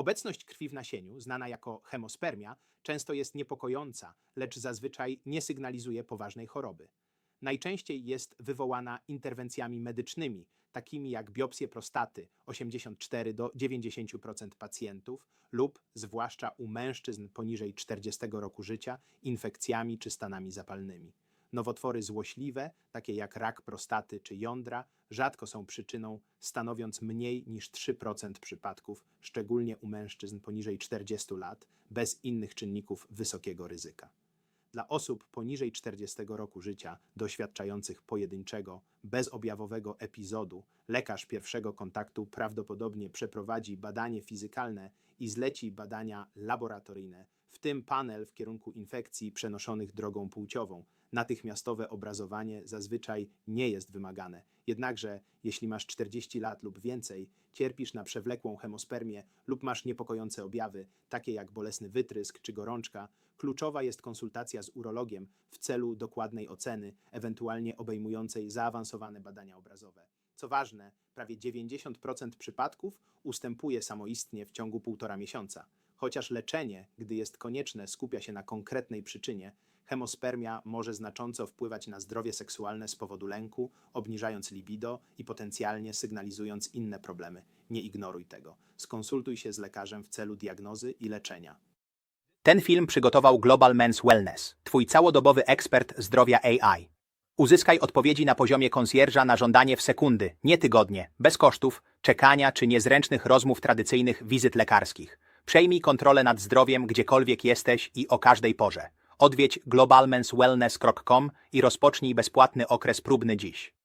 Obecność krwi w nasieniu, znana jako hemospermia, często jest niepokojąca, lecz zazwyczaj nie sygnalizuje poważnej choroby. Najczęściej jest wywołana interwencjami medycznymi, takimi jak biopsje prostaty 84 do 90% pacjentów lub, zwłaszcza u mężczyzn poniżej 40 roku życia, infekcjami czy stanami zapalnymi. Nowotwory złośliwe, takie jak rak prostaty czy jądra, rzadko są przyczyną, stanowiąc mniej niż 3% przypadków, szczególnie u mężczyzn poniżej 40 lat, bez innych czynników wysokiego ryzyka. Dla osób poniżej 40 roku życia, doświadczających pojedynczego, bezobjawowego epizodu, lekarz pierwszego kontaktu prawdopodobnie przeprowadzi badanie fizykalne i zleci badania laboratoryjne, w tym panel w kierunku infekcji przenoszonych drogą płciową. Natychmiastowe obrazowanie zazwyczaj nie jest wymagane. Jednakże, jeśli masz 40 lat lub więcej, cierpisz na przewlekłą hemospermię lub masz niepokojące objawy, takie jak bolesny wytrysk czy gorączka, kluczowa jest konsultacja z urologiem w celu dokładnej oceny, ewentualnie obejmującej zaawansowane badania obrazowe. Co ważne, prawie 90% przypadków ustępuje samoistnie w ciągu półtora miesiąca. Chociaż leczenie, gdy jest konieczne, skupia się na konkretnej przyczynie, hemospermia może znacząco wpływać na zdrowie seksualne z powodu lęku, obniżając libido i potencjalnie sygnalizując inne problemy. Nie ignoruj tego. Skonsultuj się z lekarzem w celu diagnozy i leczenia. Ten film przygotował Global Men's Wellness, twój całodobowy ekspert zdrowia AI. Uzyskaj odpowiedzi na poziomie konsjerża na żądanie w sekundy, nie tygodnie, bez kosztów, czekania czy niezręcznych rozmów tradycyjnych wizyt lekarskich. Przejmij kontrolę nad zdrowiem gdziekolwiek jesteś i o każdej porze. Odwiedź globalmenswellness.com i rozpocznij bezpłatny okres próbny dziś.